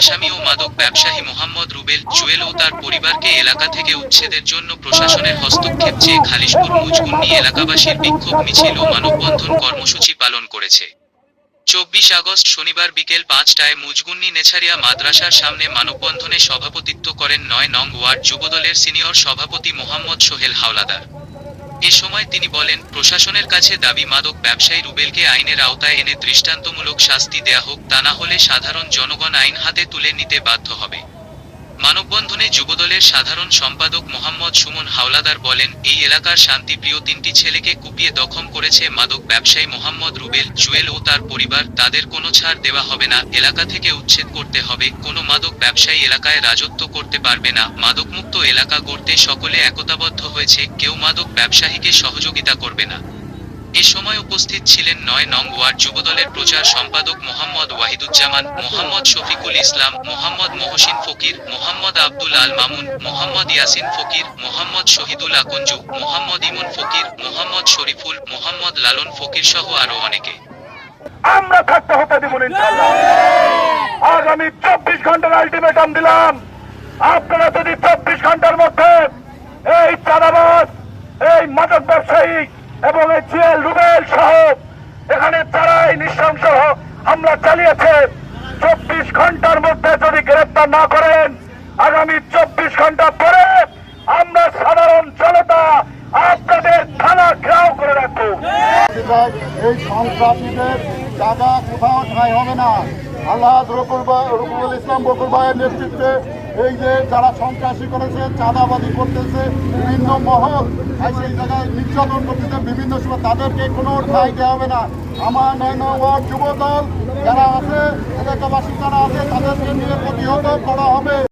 আসামি ও মাদক ব্যবসায়ী মোহাম্মদ রুবেল জুয়েল ও তার পরিবারকে এলাকা থেকে উচ্ছেদের জন্য প্রশাসনের হস্তক্ষেপ চেয়ে খালিশপুর মুজগুন্নি এলাকাবাসীর বিক্ষোভ মিছিল ও মানববন্ধন কর্মসূচি পালন করেছে। চব্বিশ আগস্ট শনিবার বিকেল পাঁচটায় মুজগুন্নি নেছারিয়া মাদ্রাসার সামনে মানববন্ধনে সভাপতিত্ব করেন নয় নং ওয়ার্ড যুবদলের সিনিয়র সভাপতি মোহাম্মদ সোহেল হাওলাদার। এ সময় তিনি বলেন, প্রশাসনের কাছে দাবি, মাদক ব্যবসায়ী রুবেলকে আইনের আওতায় এনে দৃষ্টান্তমূলক শাস্তি দেয়া হোক, তা না হলে সাধারণ জনগণ আইন হাতে তুলে নিতে বাধ্য হবে। মানববন্ধনে যুবদলের সাধারণ সম্পাদক মোহাম্মদ সুমন হাওলাদার বলেন, এই এলাকার শান্তিপ্রিয় তিনটি ছেলেকে কুপিয়ে দখম করেছে মাদক ব্যবসায়ী মোহাম্মদ রুবেল জুয়েল ও তার পরিবার। তাদের কোনো ছাড় দেওয়া হবে না। এলাকা থেকে উচ্ছেদ করতে হবে। কোনো মাদক ব্যবসায়ী এলাকায় রাজত্ব করতে পারবে না। মাদকমুক্ত এলাকা গড়তে সকলে একতাবদ্ধ হয়েছে। কেউ মাদক ব্যবসায়ীকে সহযোগিতা করবে না। এ সময় উপস্থিত ছিলেন নয় নং ওয়ার্ড যুবদলের প্রচার সম্পাদক মোহাম্মদ ওয়াহিদুজ্জামান, মোহাম্মদ শফিকুল ইসলাম, মোহাম্মদ মহসিন ফকির, মোহাম্মদ আব্দুল আল মামুন, মোহাম্মদ ইয়াসিন ফকির, মোহাম্মদ শহীদুল আকঞ্জু, মোহাম্মদ ইমন ফকির, মোহাম্মদ শরীফুল, মোহাম্মদ লালন ফকির সহ আরও অনেকে। আমরা থাকতে হতে দিব আগামী চব্বিশ ঘণ্টার আলটিমেটাম দিলাম। আপনারা যদি চব্বিশ ঘণ্টার মধ্যে এই চাঁদাবাজ, এই মাদক ব্যবসায়ী এবং এই রুবেল সহ, এখানে যারাই নৃশংস হামলা চালিয়েছে। চব্বিশ ঘণ্টার মধ্যে যদি গ্রেপ্তার না করেন, আগামী চব্বিশ ঘণ্টা পরে আমরা সাধারণ জনতা আপনাদের থানা ঘেরাও করে রাখব। এই সন্ত্রাসীদের জায়গা কোথাও ঠাঁই হবে না। আল্লাহ রকুল ইসলাম বকুল ভাইয়ের নেতৃত্বে এই যে যারা সন্ত্রাসী করেছে চাঁদাবাদি করতেছে, বিভিন্ন মহল সেই জায়গায় নির্যাতন করতেছে, বিভিন্ন সময় তাদেরকে কোনো ঠাই দেওয়া হবে না। আমার নয় যুব দল যারা আছে, এলাকাবাসী যারা আছে, তাদেরকে নিয়ে প্রতিহত করা হবে।